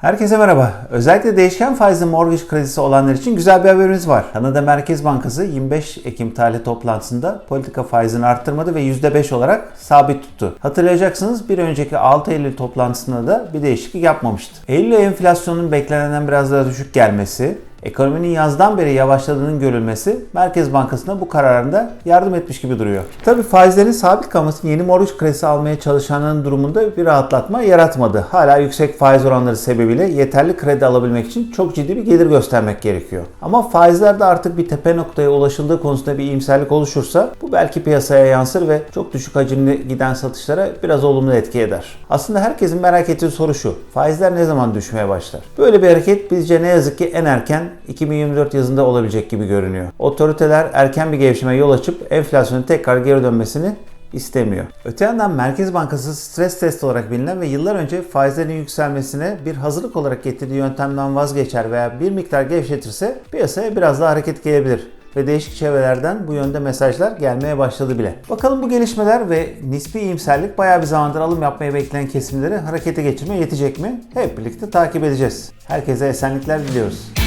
Herkese merhaba. Özellikle değişken faizli mortgage kredisi olanlar için güzel bir haberimiz var. Kanada Merkez Bankası 25 Ekim tarihli toplantısında politika faizini arttırmadı ve %5 olarak sabit tuttu. Hatırlayacaksınız bir önceki 6 Eylül toplantısında da bir değişiklik yapmamıştı. Eylül enflasyonun beklenenden biraz daha düşük gelmesi, ekonominin yazdan beri yavaşladığının görülmesi Merkez Bankası'na bu kararında yardım etmiş gibi duruyor. Tabi faizlerin sabit kalması yeni mortgage kredisi almaya çalışanların durumunda bir rahatlatma yaratmadı. Hala yüksek faiz oranları sebebiyle yeterli kredi alabilmek için çok ciddi bir gelir göstermek gerekiyor. Ama faizlerde artık bir tepe noktaya ulaşıldığı konusunda bir iyimserlik oluşursa bu belki piyasaya yansır ve çok düşük hacimli giden satışlara biraz olumlu etki eder. Aslında herkesin merak ettiği soru şu. Faizler ne zaman düşmeye başlar? Böyle bir hareket bizce ne yazık ki en erken 2024 yazında olabilecek gibi görünüyor. Otoriteler erken bir gevşeme yol açıp enflasyonun tekrar geri dönmesini istemiyor. Öte yandan Merkez Bankası stres test olarak bilinen ve yıllar önce faizlerin yükselmesine bir hazırlık olarak getirdiği yöntemden vazgeçer veya bir miktar gevşetirse piyasaya biraz daha hareket gelebilir ve değişik çevrelerden bu yönde mesajlar gelmeye başladı bile. Bakalım bu gelişmeler ve nispi iyimserlik bayağı bir zamandır alım yapmayı bekleyen kesimleri harekete geçirmeye yetecek mi? Hep birlikte takip edeceğiz. Herkese esenlikler diliyoruz.